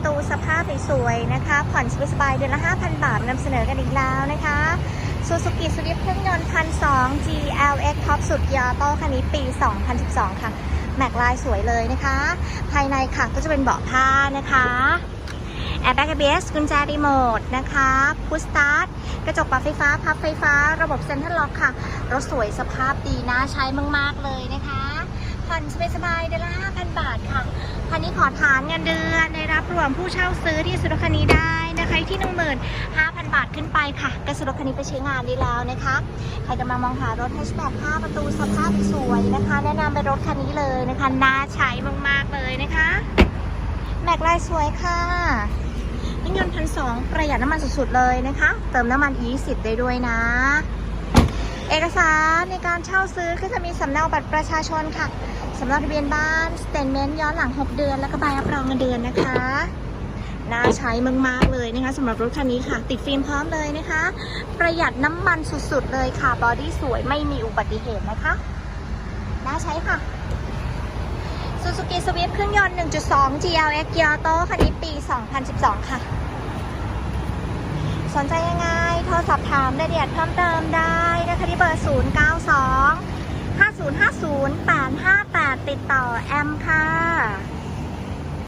ประตูสภาพสวยๆนะคะ ผ่อนสบายๆเดือนละ 5,000 บาทนำเสนอกันอีกแล้วนะคะซูซูกิสวิฟเครื่องยนต์พันสอง GLX ท็อปสุดยอโต้คันนี้ปี 2012 ค่ะแม็กลายสวยเลยนะคะ ภายในค่ะก็จะเป็นเบาะผ้านะคะแอร์แบ็กเอ s กุญแจรีโมทนะคะพุชสตาร์ทกระจกปรับไฟฟ้า พับไฟฟ้า ระบบเซ็นทรัลล็อกค่ะ รถสวยสภาพดีน่าใช้มาก ๆ เลยนะคะ ผ่อนสบายๆเดือนละ5,000 บาทค่ะคันนี้ขอฐานเงินเดือนได้รับรวมผู้เช่าซื้อที่สุดคันนี้ได้นะคะที่ 15,000 บาทขึ้นไปค่ะกระสุดคันนี้ไปใช้งานได้แล้วนะคะ ใครกำลังมองหารถแฮชแบ็ก5ประตูสภาพสวยนะคะ แนะนำเป็นรถคันนี้เลยนะคะน่าใช้มากๆเลยนะคะแม็กลายสวยค่ะเครื่ยนต์พันสองประหยัดน้ำมันสุดๆเลยนะคะ เติมน้ำมัน E10 ได้ด้วยนะ เอกสารในการเช่าซื้อก็จะมีสำเนาบัตรประชาชนค่ะ สำเนาทะเบียนบ้านสเต t เมนต์ย้อนหลัง 6 เดือน แล้วก็ใบรับรองเงินเดือนนะคะ น่าใช้มากๆเลยนะคะสำหรับรถคันนี้ค่ะ ติดฟิล์มพร้อมเลยนะคะ ประหยัดน้ำมันสุดๆเลยค่ะ บอดี้สวยไม่มีอุบัติเหตุนะคะ น่าใช้ค่ะ Suzuki Swift เครื่องยนต์ 1.2 GLX Gear Auto คันนี้ปี 2012 ค่ะ สนใจยังไง โทรสอบถามรายละเอียดเพิ่มเติมได้นะคะที่เบอร์ 092 ติดต่อแอมค่ะ